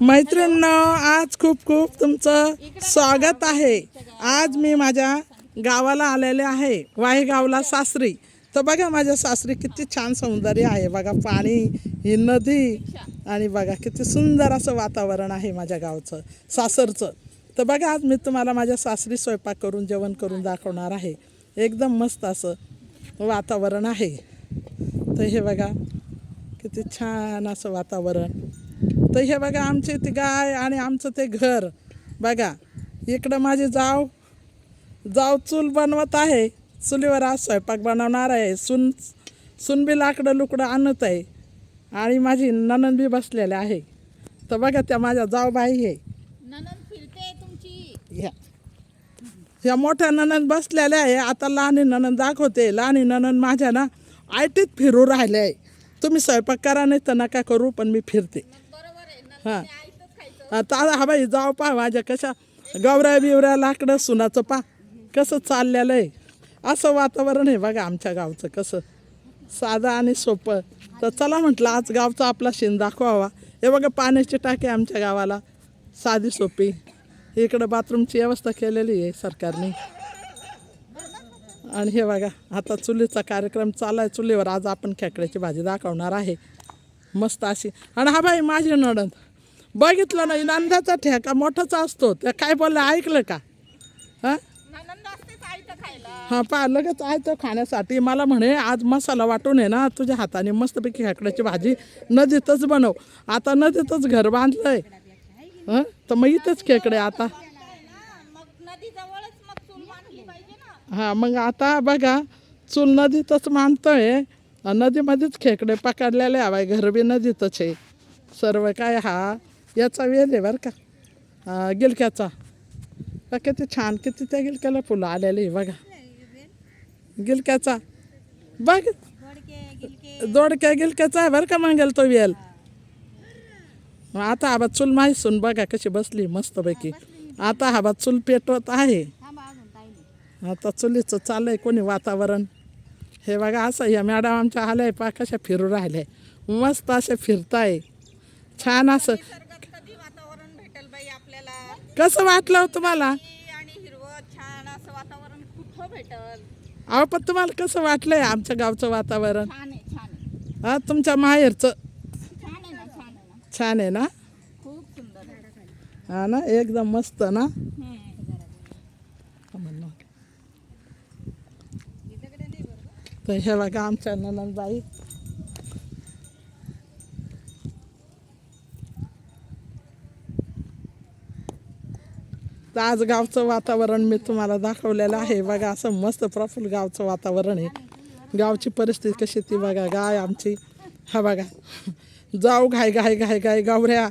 मैत्रिणींनो आज खूप खूप तुमचं स्वागत आहे. आज मी माझ्या गावाला आलेले आहे वाहेगावला सासरी. तर बघा माझ्या सासरी किती छान सौंदर्य आहे. बघा पाणी ही नदी आणि बघा किती सुंदर असं वातावरण आहे माझ्या गावचं सासरचं. तर बघा आज मी तुम्हाला माझ्या सासरी स्वयंपाक करून जेवण करून दाखवणार आहे. एकदम मस्त असं वातावरण आहे. तर हे बघा किती छान असं वातावरण. तर हे बघा आमची ती गाय आणि आमचं ते घर. बघा इकडं माझी जाव जाव चूल बनवत आहे. चुलीवर आज स्वयंपाक बनवणार आहे. सुन सुनबी लाकडं लुकडं आणत आहे. आणि माझी ननंद बी बसलेले आहे. तर बघा त्या माझ्या जावबाई आहे. फिरते तुमची. ह्या ह्या मोठ्या ननंद बसलेल्या आहे. आता लहानी ननंद दाखवते. लहानी ननंद माझ्या ना आयटीत फिरू राहिले आहे. तुम्ही स्वयंपाक करा नाही तर नका करू पण मी फिरते. हां. आईतच हा बाई जाऊ पा माझ्या कशा गवऱ्या बिवऱ्या लाकडं सुनाचं पा कसं चाललेलं आहे. असं वातावरण आहे बघा आमच्या गावचं कसं. साधं आणि सोपं. तर चला म्हटलं आज गावचा आपला शिन दाखवावा. हे बघा पाण्याची टाकी आमच्या गावाला. साधी सोपी. इकडं बाथरूमची व्यवस्था केलेली आहे सरकारने. आणि हे बघा आता चुलीचा कार्यक्रम चालू आहे चुलीवर आज आपण खेकड्याची भाजी दाखवणार आहे. मस्त अशी. आणि हा बाई माझी नणंद. बघितलं नाही नंदाचा ठेका मोठाचा असतो. त्या काय बोललं ऐकलं का? हां? हां पा लगेच आहे तो खाण्यासाठी. मला म्हणे आज मसाला वाटून आहे ना तुझ्या हाताने मस्तपैकी खेकड्याची भाजी नदीतच बनव. आता नदीतच घर बांधलंय. हं? तर मग इथंच खेकडे आता. हां मग आता बघा चूल नदीतच मानतोय नदीमध्येच खेकडे पकडलेले हवाय. घर बी नदीतच आहे. सर्व काय हा याचा वेल आहे बरं का. हा, गिलक्याचा. बघा किती छान किती त्या गिलक्याला फुलं आलेले आहे बघा. गिलक्याचा. बघ. दोडक्या गिलक्याचा आहे बरं का मागेल तो वेल. मग आता हा बा चूल माहीसून बघा कशी बसली मस्तपैकी. आता हा बा चूल पेटवत आहे. आता चुलीचं चाललंय कोणी वातावरण. हे बघा असं या मॅडम आमच्या आल्या पा कशा फिरू राहिल्या मस्त असे फिरताय. छान असं कसं वाटलं हो तुम्हाला? आणि हिरवं छान असं वातावरण कुठं भेटल? अहो पण तुम्हाला कसं वाटलंय आमच्या गावचं वातावरण? छान आहे छान आहे. हा तुमच्या माहेरचं? छान आहे ना छान आहे ना. छान आहे ना? खूप सुंदर आहे. हा ना एकदम मस्त ना. तर हे बघा आमच्या ननंदबाई. तर आज गावचं वातावरण मी तुम्हाला दाखवलेलं आहे. बघा असं मस्त प्रफुल्ल गावचं वातावरण आहे. गावची परिस्थिती कशी ती बघा गाय आमची. हा बघा. जाऊ घाय घाय घाय घाय गावऱ्या.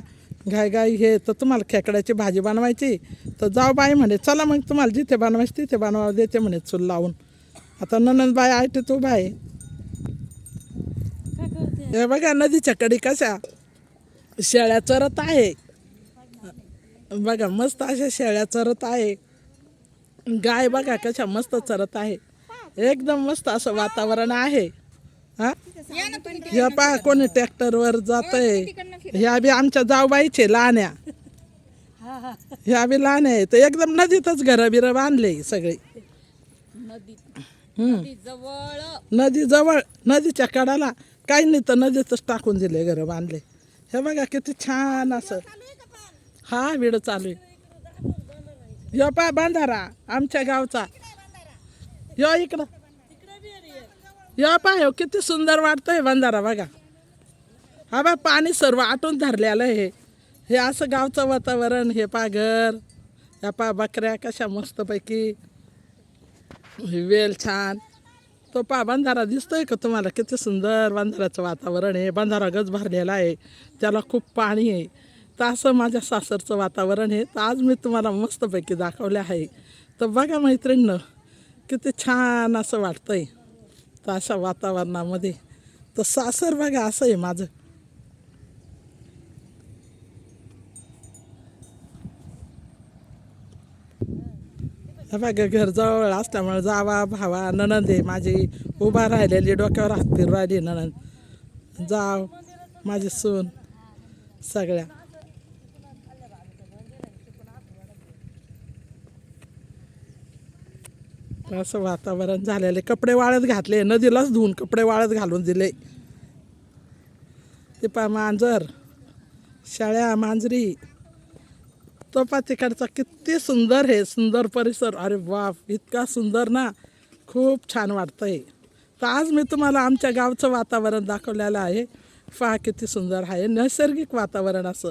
घाय घाय हे तर तुम्हाला खेकड्याची भाजी बनवायची. तर जाऊ बाई म्हणे चला मग तुम्हाला जिथे बनवायची तिथे बनवा देते म्हणे चूल लावून. आता ननंदबाई आहे तू बाई. हे बघा नदीच्या कडे कशा? शेळ्या चरत आहे. बघा मस्त अशा शेळ्या चरत आहे. गाय बघा कशा मस्त चरत आहे. एकदम मस्त असं वातावरण आहे. हा? ह्या पहा कोणी ट्रॅक्टरवर जात आहे ह्या बी आमच्या जाऊबाईचे लहान्या. ह्या बी लहान आहे तर एकदम नदीतच घरं बिरं बांधले सगळे. नदी जवळ नदीच्या कडाला काही नाही तर नदीतच टाकून दिले घरं बांधले. हे बघा किती छान असं हा विडं चालू आहे. यो पा बांधारा आमच्या गावचा. यो इकडं. यो पा हो किती सुंदर वाटतंय बांधारा बघा. हा बा पाणी सर्व आटून धरलेलं आहे हे. असं गावचं वातावरण हे पा घर. या पा बकऱ्या कशा मस्तपैकी. वेल छान. तो पा बंधारा दिसतोय का तुम्हाला? किती सुंदर बंधाराचं वातावरण आहे. बंधारा गज भरलेला आहे. त्याला खूप पाणी आहे. तर असं माझ्या सासरचं वातावरण आहे. तर आज मी तुम्हाला मस्तपैकी दाखवले आहे. तर बघा मैत्रिणीनं किती छान असं वाटतं आहे तर अशा वातावरणामध्ये. तर सासर बघा असं आहे माझं. हे बघा घर जवळ असल्यामुळे जावा भावा ननंद आहे माझी. उभा राहिलेली डोक्यावर हात फिरू राहिली ननंद जाव माझी सून सगळ्या. असं वातावरण झालेले कपडे वाळत घातले नदीलाच धुवून कपडे वाळत घालून दिले. ते पा मांजर शाळ्या मांजरी. तो पा तिकडचा किती सुंदर हे सुंदर परिसर. अरे बाप इतका सुंदर ना. खूप छान वाटतंय. तर आज मी तुम्हाला आमच्या गावचं वातावरण दाखवलेलं आहे. पहा किती सुंदर आहे नैसर्गिक वातावरण असं.